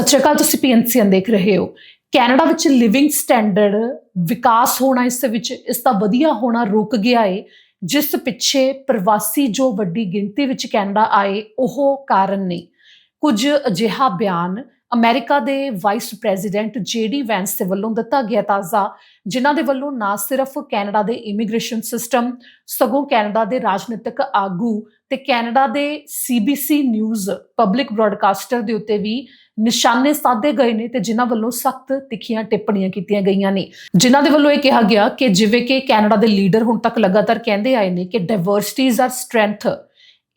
ਸਤਿ ਸ਼੍ਰੀ ਅਕਾਲ ਤੁਸੀਂ ਪੀਐਨਸੀਐਨ ਦੇਖ ਰਹੇ ਹੋ। ਕੈਨੇਡਾ ਵਿੱਚ ਲਿਵਿੰਗ ਸਟੈਂਡਰਡ ਵਿਕਾਸ ਹੋਣਾ ਇਸ ਵਿੱਚ, ਇਸ ਦਾ ਵਧੀਆ ਹੋਣਾ ਰੁਕ ਗਿਆ ਏ। ਜਿਸ ਪਿੱਛੇ ਪ੍ਰਵਾਸੀ ਜੋ ਵੱਡੀ ਗਿਣਤੀ ਵਿੱਚ ਕੈਨੇਡਾ ਆਏ, ਉਹ ਕਾਰਨ ਨਹੀਂ ਕੁਝ ਅਜਿਹਾ ਬਿਆਨ ਅਮਰੀਕਾ ਦੇ ਵਾਈਸ ਪ੍ਰੈਜ਼ੀਡੈਂਟ ਜੇਡੀ ਵੈਂਸ ਦੇ ਵੱਲੋਂ ਦਿੱਤਾ ਗਿਆ ਤਾਜ਼ਾ, ਜਿਨ੍ਹਾਂ ਦੇ ਵੱਲੋਂ ਨਾ ਸਿਰਫ ਕੈਨੇਡਾ ਦੇ ਇਮੀਗ੍ਰੇਸ਼ਨ ਸਿਸਟਮ, ਸਗੋਂ ਕੈਨੇਡਾ ਦੇ ਰਾਜਨੀਤਿਕ ਆਗੂ ਤੇ ਕੈਨੇਡਾ ਦੇ ਸੀਬੀਸੀ ਨਿਊਜ਼ ਪਬਲਿਕ ਬ੍ਰਾਡਕਾਸਟਰ ਦੇ ਉੱਤੇ ਵੀ ਨਿਸ਼ਾਨੇ ਸਾਧੇ ਗਏ ਨੇ ਤੇ ਜਿਨ੍ਹਾਂ ਵੱਲੋਂ ਸਖਤ ਤਿੱਖੀਆਂ ਟਿੱਪਣੀਆਂ ਕੀਤੀਆਂ ਗਈਆਂ ਨੇ। ਜਿਨ੍ਹਾਂ ਦੇ ਵੱਲੋਂ ਇਹ ਕਿਹਾ ਗਿਆ ਕਿ ਜਿਵੇਂ ਕਿ ਕੈਨੇਡਾ ਦੇ ਲੀਡਰ ਹੁਣ ਤੱਕ ਲਗਾਤਾਰ ਕਹਿੰਦੇ ਆਏ ਨੇ ਕਿ ਡਾਈਵਰਸਿਟੀ ਆਰ ਸਟਰੈਂਥ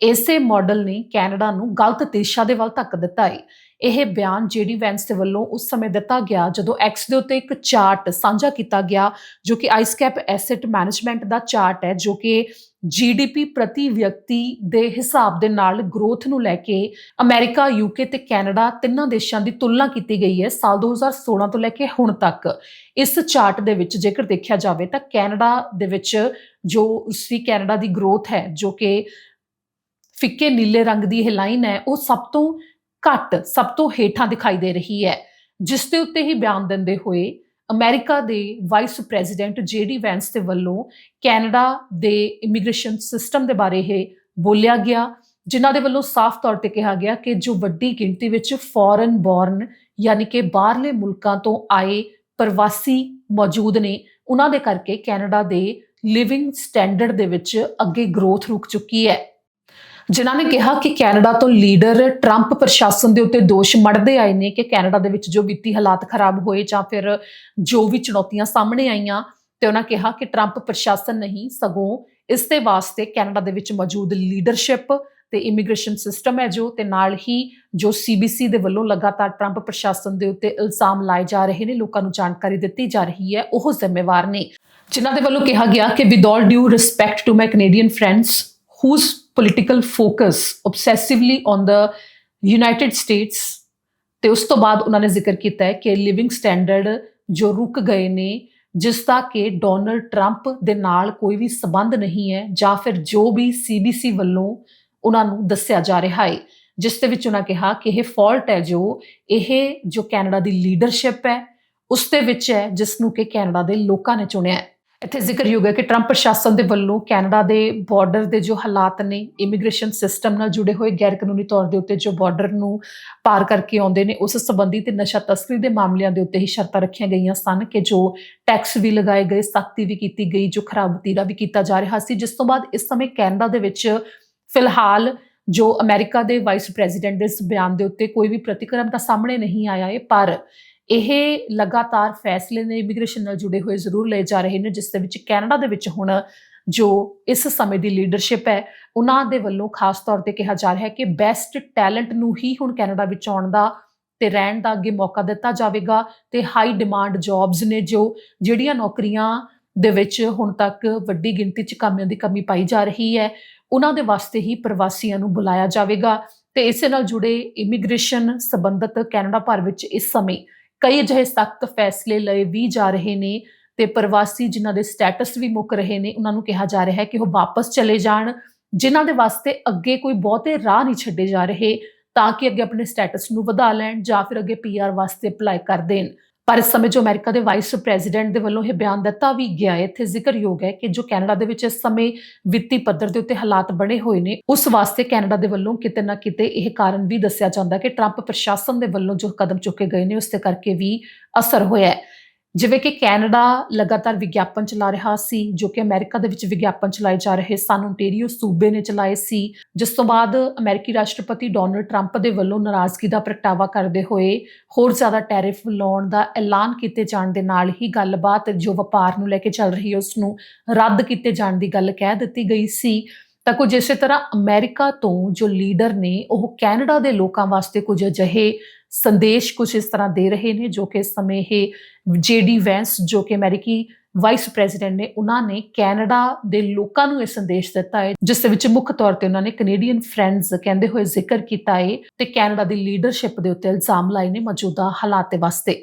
ਇਸੇ ਮਾਡਲ ਨੇ ਕੈਨੇਡਾ ਨੂੰ ਗਲਤ ਦਿਸ਼ਾ ਦੇ ਵੱਲ ਧੱਕ ਦਿੱਤਾ ਹੈ ਇਹ ਬਿਆਨ ਜੇਡੀ ਵੈਂਸ ਦੇ ਵੱਲੋਂ ਉਸ ਸਮੇਂ ਦਿੱਤਾ ਗਿਆ ਜਦੋਂ ਐਕਸ ਦੇ ਉੱਤੇ ਇੱਕ ਚਾਰਟ ਸਾਂਝਾ ਕੀਤਾ ਗਿਆ, ਜੋ ਕਿ ਆਈਸਕੈਪ ਐਸੈਟ ਮੈਨੇਜਮੈਂਟ ਦਾ ਚਾਰਟ ਹੈ, ਜੋ ਕਿ ਜੀਡੀਪੀ ਪ੍ਰਤੀ ਵਿਅਕਤੀ ਦੇ ਹਿਸਾਬ ਦੇ ਨਾਲ ਗਰੋਥ ਨੂੰ ਲੈ ਕੇ ਅਮਰੀਕਾ ਯੂਕੇ ਤੇ ਕੈਨੇਡਾ ਤਿੰਨਾਂ ਦੇਸ਼ਾਂ ਦੀ ਤੁਲਨਾ ਕੀਤੀ ਗਈ ਹੈ, ਸਾਲ 2016 ਤੋਂ ਲੈ ਕੇ ਹੁਣ ਤੱਕ। ਇਸ ਚਾਰਟ ਦੇ ਵਿੱਚ ਜੇਕਰ ਦੇਖਿਆ ਜਾਵੇ ਤਾਂ ਕੈਨੇਡਾ ਦੇ ਵਿੱਚ ਜੋ ਉਸਦੀ ਕੈਨੇਡਾ ਦੀ ਗਰੋਥ ਹੈ, ਜੋ ਕਿ ਫਿੱਕੇ ਨੀਲੇ ਰੰਗ ਦੀ ਇਹ ਲਾਈਨ ਹੈ, ਉਹ ਸਭ ਤੋਂ ਘੱਟ ਸਭ ਤੋਂ ਹੇਠਾਂ ਦਿਖਾਈ ਦੇ ਰਹੀ ਹੈ, ਜਿਸ ਦੇ ਉੱਤੇ ਹੀ ਬਿਆਨ ਦਿੰਦੇ ਹੋਏ ਅਮਰੀਕਾ ਦੇ ਵਾਈਸ ਪ੍ਰੈਜ਼ੀਡੈਂਟ ਜੇਡੀ ਵੈਂਸ ਦੇ ਵੱਲੋਂ ਕੈਨੇਡਾ ਦੇ ਇਮੀਗ੍ਰੇਸ਼ਨ ਸਿਸਟਮ ਦੇ ਬਾਰੇ ਇਹ ਬੋਲਿਆ ਗਿਆ, ਜਿਨ੍ਹਾਂ ਦੇ ਵੱਲੋਂ ਸਾਫ਼ ਤੌਰ ਤੇ ਕਿਹਾ ਗਿਆ ਕਿ ਜੋ ਵੱਡੀ ਗਿਣਤੀ ਵਿੱਚ ਫੋਰਨ ਬੋਰਨ ਯਾਨੀ ਕਿ ਬਾਹਰਲੇ ਮੁਲਕਾਂ ਤੋਂ ਆਏ ਪ੍ਰਵਾਸੀ ਮੌਜੂਦ ਨੇ, ਉਹਨਾਂ ਦੇ ਕਰਕੇ ਕੈਨੇਡਾ ਦੇ ਲਿਵਿੰਗ ਸਟੈਂਡਰਡ ਦੇ ਵਿੱਚ ਅੱਗੇ ਗਰੋਥ ਰੁਕ ਚੁੱਕੀ ਹੈ। ਜਿਨ੍ਹਾਂ ਨੇ ਕਿਹਾ ਕਿ ਕੈਨੇਡਾ ਤੋਂ ਲੀਡਰ ਟਰੰਪ ਪ੍ਰਸ਼ਾਸਨ ਦੇ ਉੱਤੇ ਦੋਸ਼ ਮੜਦੇ ਆਏ ਨੇ ਕਿ ਕੈਨੇਡਾ ਦੇ ਵਿੱਚ ਜੋ ਵਿੱਤੀ ਹਾਲਾਤ ਖਰਾਬ ਹੋਏ ਜਾਂ ਫਿਰ ਜੋ ਵੀ ਚੁਣੌਤੀਆਂ ਸਾਹਮਣੇ ਆਈਆਂ ਤੇ ਉਹਨਾਂ ਕਿਹਾ ਕਿ ਟਰੰਪ ਪ੍ਰਸ਼ਾਸਨ ਨਹੀਂ, ਸਗੋਂ ਇਸ ਦੇ ਵਾਸਤੇ ਕੈਨੇਡਾ ਦੇ ਵਿੱਚ ਮੌਜੂਦ ਲੀਡਰਸ਼ਿਪ ਤੇ ਇਮੀਗ੍ਰੇਸ਼ਨ ਸਿਸਟਮ ਹੈ ਜੋ ਤੇ ਨਾਲ ਹੀ ਜੋ ਸੀਬੀਸੀ ਦੇ ਵੱਲੋਂ ਲਗਾਤਾਰ ਟਰੰਪ ਪ੍ਰਸ਼ਾਸਨ ਦੇ ਉੱਤੇ ਇਲਜ਼ਾਮ ਲਾਏ ਜਾ ਰਹੇ ਨੇ, ਲੋਕਾਂ ਨੂੰ ਜਾਣਕਾਰੀ ਦਿੱਤੀ ਜਾ ਰਹੀ ਹੈ, ਉਹ ਜ਼ਿੰਮੇਵਾਰ ਨੇ। ਜਿਨ੍ਹਾਂ ਦੇ ਵੱਲੋਂ ਕਿਹਾ ਗਿਆ ਕਿ with all due respect to my Canadian friends whose political focus obsessively on the United States. ਤੇ ਉਸ ਤੋਂ ਬਾਅਦ ਉਹਨਾਂ ਨੇ ਜ਼ਿਕਰ ਕੀਤਾ ਹੈ ਕਿ ਲਿਵਿੰਗ ਸਟੈਂਡਰਡ ਜੋ ਰੁਕ ਗਏ ਨੇ, ਜਿਸ ਦਾ ਕਿ ਡੋਨਲਡ ਟਰੰਪ ਦੇ ਨਾਲ ਕੋਈ ਵੀ ਸਬੰਧ ਨਹੀਂ ਹੈ ਜਾਂ ਫਿਰ ਜੋ ਵੀ ਸੀਬੀਸੀ ਵੱਲੋਂ ਉਹਨਾਂ ਨੂੰ ਦੱਸਿਆ ਜਾ ਰਿਹਾ ਹੈ, ਜਿਸ ਦੇ ਵਿੱਚ ਉਹਨਾਂ ਕਿਹਾ ਕਿ ਇਹ ਫਾਲਟ ਹੈ ਜੋ, ਇਹ ਜੋ ਕੈਨੇਡਾ ਦੀ ਲੀਡਰਸ਼ਿਪ ਹੈ, ਉਸ ਦੇ ਵਿੱਚ ਹੈ ਜਿਸ ਨੂੰ ਕਿ ਕੈਨੇਡਾ ਦੇ ਲੋਕਾਂ ਨੇ ਚੁਣਿਆ ਹੈ। ਇੱਥੇ ਜ਼ਿਕਰਯੋਗ ਹੈ ਕਿ ਟਰੰਪ ਪ੍ਰਸ਼ਾਸਨ ਦੇ ਵੱਲੋਂ ਕੈਨੇਡਾ ਦੇ ਬਾਰਡਰ ਦੇ ਜੋ ਹਾਲਾਤ ਨੇ ਇਮੀਗ੍ਰੇਸ਼ਨ ਸਿਸਟਮ ਨਾਲ ਜੁੜੇ ਹੋਏ ਗੈਰ ਕਾਨੂੰਨੀ ਤੌਰ ਦੇ ਉੱਤੇ ਜੋ ਬਾਰਡਰ ਨੂੰ ਪਾਰ ਕਰਕੇ ਆਉਂਦੇ ਨੇ, ਉਸ ਸੰਬੰਧੀ ਤੇ ਨਸ਼ਾ ਤਸਕਰੀ ਦੇ ਮਾਮਲਿਆਂ ਦੇ ਉੱਤੇ ਹੀ ਸ਼ਰਤਾਂ ਰੱਖੀਆਂ ਗਈਆਂ ਸਨ ਕਿ ਜੋ ਟੈਕਸ ਵੀ ਲਗਾਏ ਗਏ, ਸਖਤੀ ਵੀ ਕੀਤੀ ਗਈ, ਜੋ ਖਰਾਬ ਵਤੀਰਾ ਵੀ ਕੀਤਾ ਜਾ ਰਿਹਾ ਸੀ। ਜਿਸ ਤੋਂ ਬਾਅਦ ਇਸ ਸਮੇਂ ਕੈਨੇਡਾ ਦੇ ਵਿੱਚ ਫਿਲਹਾਲ ਜੋ ਅਮਰੀਕਾ ਦੇ ਵਾਈਸ ਪ੍ਰੈਜ਼ੀਡੈਂਟ ਦੇ ਇਸ ਬਿਆਨ ਦੇ ਉੱਤੇ ਕੋਈ ਵੀ ਪ੍ਰਤੀਕਰਮ ਤਾਂ ਸਾਹਮਣੇ ਨਹੀਂ ਆਇਆ ਹੈ, ਪਰ ਇਹ ਲਗਾਤਾਰ ਫੈਸਲੇ ਨੇ ਇਮੀਗ੍ਰੇਸ਼ਨ ਨਾਲ ਜੁੜੇ ਹੋਏ ਜ਼ਰੂਰ ਲਏ ਜਾ ਰਹੇ ਨੇ, ਜਿਸ ਦੇ ਵਿੱਚ ਕੈਨੇਡਾ ਦੇ ਵਿੱਚ ਹੁਣ ਜੋ ਇਸ ਸਮੇਂ ਦੀ ਲੀਡਰਸ਼ਿਪ ਹੈ, ਉਹਨਾਂ ਦੇ ਵੱਲੋਂ ਖਾਸ ਤੌਰ ਤੇ ਕਿਹਾ ਜਾ ਰਿਹਾ ਹੈ ਕਿ ਬੈਸਟ ਟੈਲੈਂਟ ਨੂੰ ਹੀ ਹੁਣ ਕੈਨੇਡਾ ਵਿੱਚ ਆਉਣ ਦਾ ਤੇ ਰਹਿਣ ਦਾ ਅੱਗੇ ਮੌਕਾ ਦਿੱਤਾ ਜਾਵੇਗਾ ਤੇ ਹਾਈ ਡਿਮਾਂਡ ਜੌਬਸ ਨੇ ਜੋ ਜਿਹੜੀਆਂ ਨੌਕਰੀਆਂ ਦੇ ਵਿੱਚ ਹੁਣ ਤੱਕ ਵੱਡੀ ਗਿਣਤੀ 'ਚ ਕਾਮਿਆਂ ਦੀ ਕਮੀ ਪਾਈ ਜਾ ਰਹੀ ਹੈ, ਉਹਨਾਂ ਦੇ ਵਾਸਤੇ ਹੀ ਪ੍ਰਵਾਸੀਆਂ ਨੂੰ ਬੁਲਾਇਆ ਜਾਵੇਗਾ ਤੇ ਇਸੇ ਨਾਲ ਜੁੜੇ ਇਮੀਗ੍ਰੇਸ਼ਨ ਸੰਬੰਧਤ ਕੈਨੇਡਾ ਭਰ ਵਿੱਚ ਇਸ ਸਮੇਂ ਕਈ ਅਜਿਹੇ ਸਖਤ ਫੈਸਲੇ ਲਏ ਵੀ ਜਾ ਰਹੇ ਨੇ ਤੇ ਪ੍ਰਵਾਸੀ ਜਿਨ੍ਹਾਂ ਦੇ ਸਟੇਟਸ ਵੀ ਮੁੱਕ ਰਹੇ ਨੇ, ਉਹਨਾਂ ਨੂੰ ਕਿਹਾ ਜਾ ਰਿਹਾ ਹੈ ਕਿ ਉਹ ਵਾਪਸ ਚਲੇ ਜਾਣ, ਜਿਨ੍ਹਾਂ ਦੇ ਵਾਸਤੇ ਅੱਗੇ ਕੋਈ ਬਹੁਤੇ ਰਾਹ ਨਹੀਂ ਛੱਡੇ ਜਾ ਰਹੇ ਤਾਂ ਕਿ ਅੱਗੇ ਆਪਣੇ ਸਟੇਟਸ ਨੂੰ ਵਧਾ ਲੈਣ ਜਾਂ ਫਿਰ ਅੱਗੇ ਪੀਆਰ ਵਾਸਤੇ ਅਪਲਾਈ ਕਰ ਦੇਣ। ਪਰ ਇਸ ਸਮੇਂ ਜੋ ਅਮਰੀਕਾ ਦੇ ਵਾਈਸ ਪ੍ਰੈਜ਼ੀਡੈਂਟ ਦੇ ਵੱਲੋਂ ਇਹ ਬਿਆਨ ਦਿੱਤਾ ਵੀ ਗਿਆ ਹੈ, ਇੱਥੇ ਜ਼ਿਕਰਯੋਗ ਹੈ ਕਿ ਜੋ ਕੈਨੇਡਾ ਦੇ ਵਿੱਚ ਇਸ ਸਮੇਂ ਵਿੱਤੀ ਪੱਧਰ ਦੇ ਉੱਤੇ ਹਾਲਾਤ ਬਣੇ ਹੋਏ ਨੇ, ਉਸ ਵਾਸਤੇ ਕੈਨੇਡਾ ਦੇ ਵੱਲੋਂ ਕਿਤੇ ਨਾ ਕਿਤੇ ਇਹ ਕਾਰਨ ਵੀ ਦੱਸਿਆ ਜਾਂਦਾ ਕਿ ਟਰੰਪ ਪ੍ਰਸ਼ਾਸਨ ਦੇ ਵੱਲੋਂ ਜੋ ਕਦਮ ਚੁੱਕੇ ਗਏ ਨੇ, ਉਸ ਤੇ ਕਰਕੇ ਵੀ ਅਸਰ ਹੋਇਆ ਹੈ। ਜਿਵੇਂ ਕਿ ਕੈਨੇਡਾ ਲਗਾਤਾਰ ਵਿਗਿਆਪਨ ਚਲਾ ਰਿਹਾ ਸੀ, ਜੋ ਕਿ ਅਮਰੀਕਾ ਦੇ ਵਿੱਚ ਵਿਗਿਆਪਨ ਚਲਾਏ ਜਾ ਰਹੇ ਸਨ ਓਨਟਾਰੀਓ ਸੂਬੇ ਨੇ ਚਲਾਏ ਸੀ। ਜਿਸ ਤੋਂ ਬਾਅਦ ਅਮਰੀਕੀ ਰਾਸ਼ਟਰਪਤੀ ਡੋਨਲਡ ਟਰੰਪ ਦੇ ਵੱਲੋਂ ਨਾਰਾਜ਼ਗੀ ਦਾ ਪ੍ਰਗਟਾਵਾ ਕਰਦੇ ਹੋਏ ਹੋਰ ਜ਼ਿਆਦਾ ਟੈਰਿਫ ਲਾਉਣ ਦਾ ਐਲਾਨ ਕੀਤੇ ਜਾਣ ਦੇ ਨਾਲ ਹੀ ਗੱਲਬਾਤ ਜੋ ਵਪਾਰ ਨੂੰ ਲੈ ਕੇ ਚੱਲ ਰਹੀ ਹੈ, ਉਸ ਨੂੰ ਰੱਦ ਕੀਤੇ ਜਾਣ ਦੀ ਗੱਲ ਕਹਿ ਦਿੱਤੀ ਗਈ ਸੀ। ਤਾਂ ਕੁਝ ਇਸੇ ਤਰ੍ਹਾਂ ਅਮਰੀਕਾ ਤੋਂ ਜੋ ਲੀਡਰ ਨੇ, ਉਹ ਕੈਨੇਡਾ ਦੇ ਲੋਕਾਂ ਵਾਸਤੇ ਕੁਝ ਅਜਿਹੇ ਸੰਦੇਸ਼ ਕੁਝ ਇਸ ਤਰ੍ਹਾਂ ਦੇ ਰਹੇ ਨੇ ਜੋ ਕਿ ਇਸ ਸਮੇਂ ਇਹ ਜੇਡੀ ਵੈਂਸ ਜੋ ਕਿ ਅਮਰੀਕੀ ਵਾਈਸ ਪ੍ਰੈਜ਼ੀਡੈਂਟ ਨੇ, ਉਹਨਾਂ ਨੇ ਕੈਨੇਡਾ ਦੇ ਲੋਕਾਂ ਨੂੰ ਇਹ ਸੰਦੇਸ਼ ਦਿੱਤਾ ਹੈ, ਜਿਸ ਦੇ ਵਿੱਚ ਮੁੱਖ ਤੌਰ ਤੇ ਉਹਨਾਂ ਨੇ ਕੈਨੇਡੀਅਨ ਫਰੈਂਡਸ ਕਹਿੰਦੇ ਹੋਏ ਜ਼ਿਕਰ ਕੀਤਾ ਹੈ ਤੇ ਕੈਨੇਡਾ ਦੀ ਲੀਡਰਸ਼ਿਪ ਦੇ ਉੱਤੇ ਇਲਜ਼ਾਮ ਲਾਏ ਨੇ ਮੌਜੂਦਾ ਹਾਲਾਤ ਦੇ ਵਾਸਤੇ।